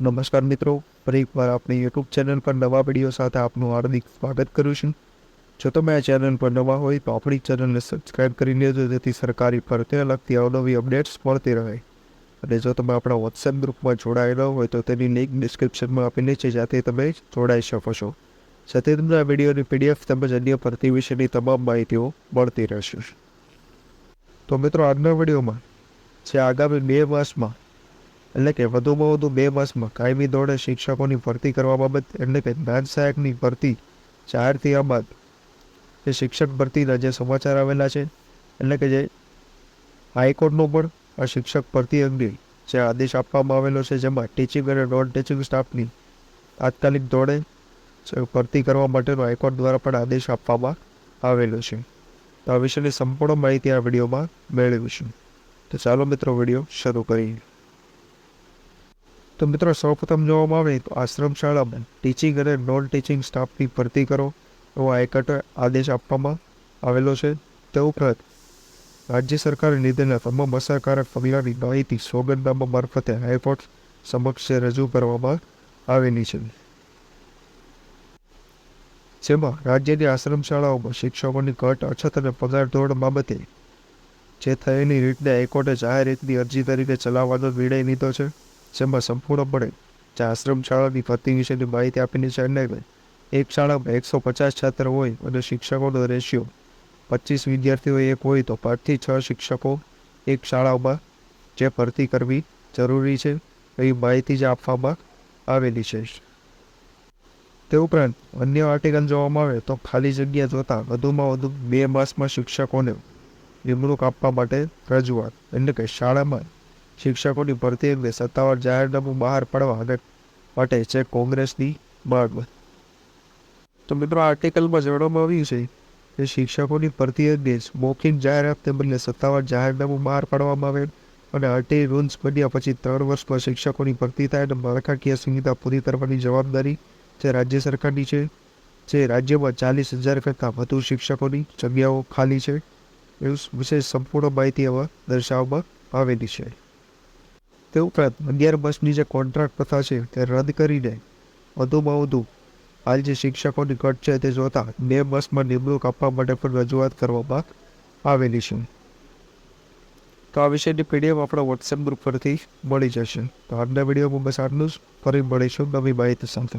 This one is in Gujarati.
નમસ્કાર મિત્રો, ફરી એકવાર આપણી યુટ્યુબ ચેનલ પર નવા વીડિયો સાથે આપનું હાર્દિક સ્વાગત કરું છું. જો તમે આ ચેનલ પર નવા હોય તો આપણી ચેનલને સબસ્ક્રાઇબ કરી લેજો, જેથી સરકારી ફરતે લગતી અવનવી અપડેટ્સ મળતી રહે. અને જો તમે આપણા વોટ્સએપ ગ્રુપમાં જોડાયેલા હોય તો તેની લિંક ડિસ્ક્રિપ્શનમાં આપીને છે જાતે તમે જોડાઈ શકો છો. સાથે તમને આ વિડીયોની પીડીએફ તેમજ અન્ય ભરતી વિશેની તમામ માહિતીઓ મળતી રહેશે. તો મિત્રો, આજના વિડીયોમાં જે આગામી બે માસમાં એટલે કે વધુમાં વધુ બે માસમાં કાયમી ધોરણે શિક્ષકોની ભરતી કરવા બાબત એટલે કે જ્ઞાન સહાયકની ભરતી જાહેર થયા બાદ જે શિક્ષક ભરતીના જે સમાચાર આવેલા છે, એટલે કે જે હાઈકોર્ટનો પણ આ શિક્ષક ભરતી અંગે જે આદેશ આપવામાં આવેલો છે, જેમાં ટીચિંગ અને નોન ટીચિંગ સ્ટાફની તાત્કાલિક ધોરણે ભરતી કરવા માટેનો હાઈકોર્ટ દ્વારા પણ આદેશ આપવામાં આવેલો છે. તો આ વિશેની સંપૂર્ણ માહિતી આ વિડીયોમાં મેળવીશું. તો ચાલો મિત્રો, વીડિયો શરૂ કરીએ. તો મિત્રો સૌપ્રથમ જોવામાં આવે તો આશ્રમ શાળામાં ટીચિંગ અને નોન ટીચિંગ સ્ટાફની ભરતી કરો. એવો હાઈકોર્ટે આદેશ આપવામાં આવેલો છે. તે ઉપરાંત રાજ્ય સરકારે લીધેલા તમામ અસરકારક પગલાંની માહિતી સોગંદનામા મારફતે હાઈકોર્ટ સમક્ષ રજૂ કરવામાં આવેલી છે. જેમાં રાજ્યની આશ્રમ શાળાઓમાં શિક્ષકોની ઘટ, અછત અને પગાર ધોરણ બાબતે જે થયેલી રીતને હાઈકોર્ટે જાહેર રીતની અરજી તરીકે ચલાવવાનો નિર્ણય લીધો છે. જેમાં સંપૂર્ણપણે આશ્રમ શાળાની ભરતી વિશેની માહિતી છે એટલે એક શાળામાં એકસો પચાસ છાત્ર હોય અને શિક્ષકોનો રેશિયો પચીસ વિદ્યાર્થીઓ એક હોય તો પાંચથી છ શિક્ષકો એક શાળામાં જે ભરતી કરવી જરૂરી છે એવી માહિતી જે આપવામાં આવેલી છે. તે ઉપરાંત અન્ય આર્ટિકલ જોવામાં આવે તો ખાલી જગ્યા જોતાં વધુમાં વધુ બે માસમાં શિક્ષકોને નિમણૂક આપવા માટે રજૂઆત, એટલે કે શાળામાં શિક્ષકોની ભરતી અંગે સત્તાવાર જાહેરનામું બહાર પાડવા અને માટે છે કોંગ્રેસની માંગ. તો મિત્રો આર્ટિકલમાં જણાવવામાં આવ્યું છે કે શિક્ષકોની ભરતી અંગે મૌખિક જાહેરાતને બદલે સત્તાવાર જાહેરનામું બહાર પાડવામાં આવે અને આરટી રૂલ્સ બન્યા પછી ત્રણ વર્ષમાં શિક્ષકોની ભરતી થાય અને માળખાકીય સુવિધા પૂરી કરવાની જવાબદારી જે રાજ્ય સરકારની છે, જે રાજ્યમાં ચાલીસ હજાર કરતાં વધુ શિક્ષકોની જગ્યાઓ ખાલી છે. એવું વિશેષ સંપૂર્ણ માહિતી એમાં દર્શાવવામાં આવેલી છે. તે ઉપરાંત અગિયાર બસની જે કોન્ટ્રાક્ટ પ્રથા છે તે રદ કરીને વધુમાં વધુ, હાલ જે શિક્ષકોની ઘટ છે તે જોતા બે બસમાં નિમણૂક આપવા માટે પણ રજૂઆત કરવામાં આવેલી છે. તો આ વિષયની પીડીએફ આપણા વોટ્સએપ ગ્રુપ પરથી મળી જશે. તો આજના વિડીયોમાં બસ આટલું જ. ફરી મળીશું નવી માહિતી સાથે.